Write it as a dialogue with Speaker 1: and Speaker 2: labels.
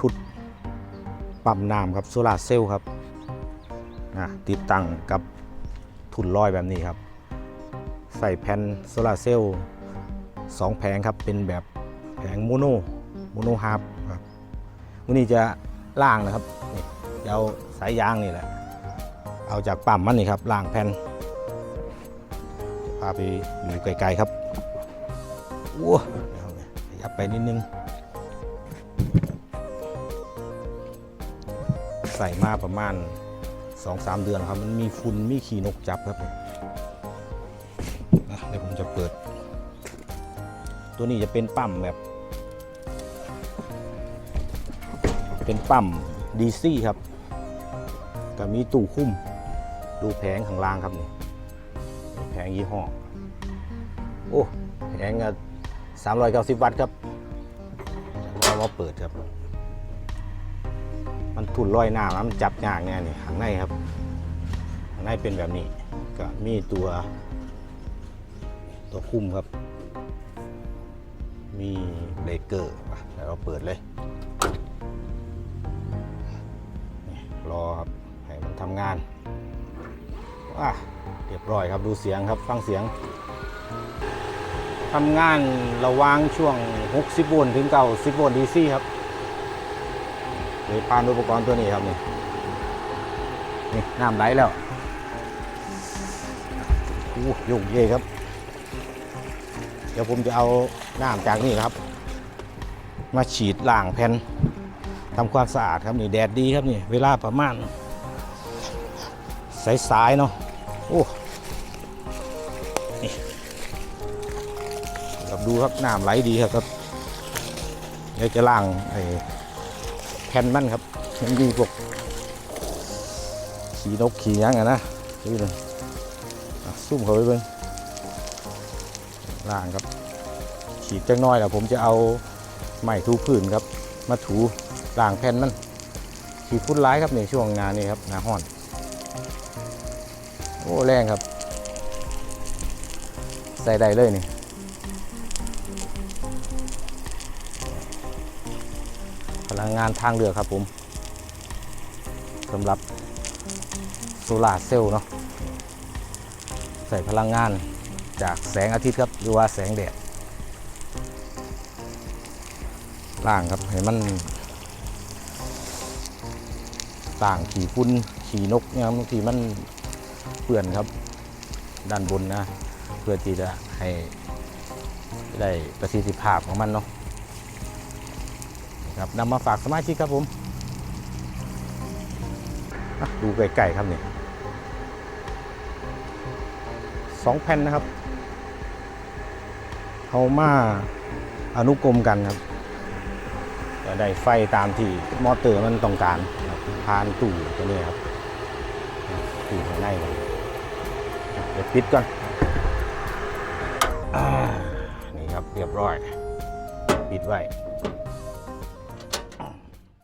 Speaker 1: ชุดปั๊มน้ำครับโซลาร์เซลล์ครับนะติดตั้งกับทุนลอยแบบนี้ครับ ใส่แผ่นโซลาร์เซลล์สองแผงครับเป็นแบบแผงโมโนโมโนฮาร์ปครับวันนี้จะล่างนะครับนี่เดี๋ยวเอาสายยางนี่แหละ เอาจากปั๊มมันนี่ครับล่างแผ่นจะพาไปอยู่ไกลๆครับว้าเดี๋ยวเนี่ยขยับไปนิดนึง ใส่มาประมาณ 2-3 เดือนครับ มันมีฝุ่นมีขี้นกจับครับเนี่ยนะเดี๋ยวผมจะเปิด ตัวนี้จะเป็นปั๊มแบบ เป็นปั๊มดีซี่ครับก็มีตู้คุ้ม ดูแผงข้างล่างครับนี่แผงยี่ห้อโอ้แผงก็390วัตต์ครับเรามาเปิดครับ มันทุนลอยหน้ามันจับยากแน่นี่ข้างในครับข้างในเป็นแบบนี้ ก็มีตัว ตัวคุ้มครับ มีเบรกเกอร์อะเดี๋ยวเราเปิดเลยนี่รอครับให้มันทำงานว้าเรียบร้อยครับดูเสียงครับฟังเสียงทำงานระวางช่วง 60 โวลต์ถึง90โวลต์ดีซีครับ เลยผ่านอุปกรณ์ตัวนี้ครับนี่นี่น้ำไหลแล้วอู้ยุ่งเย่ครับ เดี๋ยวผมจะเอาน้ำจากนี่ครับ มาฉีดล้างแผ่นทำความสะอาดครับนี่แดดดีครับนี่เวลาประมาณสายๆเนาะโอ้นี่ครับดูครับน้ำไหลดีครับครับเดี๋ยวจะล้างไอ้ แผ่นมันครับมันมีพวกขี่นกขี่ยังอะนะดูเลยอะซุ่มเขาไปเบิ่งล่างครับ ขีดจังน้อยแล้วผมจะเอาไม้ถูพื้นครับ มาถูล่างแผ่นมันขีดฟุ้นร้ายครับในช่วงงานนี้ครับหนาห้อนโอ้แรงครับ ใส่ได้เลยนี่ งานทางเลือครับผมสำหรับโซลาร์เซลล์เนาะใส่พลังงานจากแสงอาทิตย์ครับหรือว่าแสงแดดล่างครับให้มันต่างขี่ฟุ้นขี่นกเนี่ยครับบางทีมันเปื่อนครับ ด้านบนนะ เพื่อที่จะให้ได้ประสิทธิภาพของมันเนาะ ครับนำมาฝากสมาชิกครับผมดูไก่ๆครับเนี่ยสองแผ่นนะครับเอามาอนุกรมกันครับจะได้ไฟตามที่มอเตอร์มันต้องการผ่านตู้ตัวนี้ครับตู้ข้างในเลยเดี๋ยวปิดก่อนอนี่ครับเรียบร้อย ปิดไว้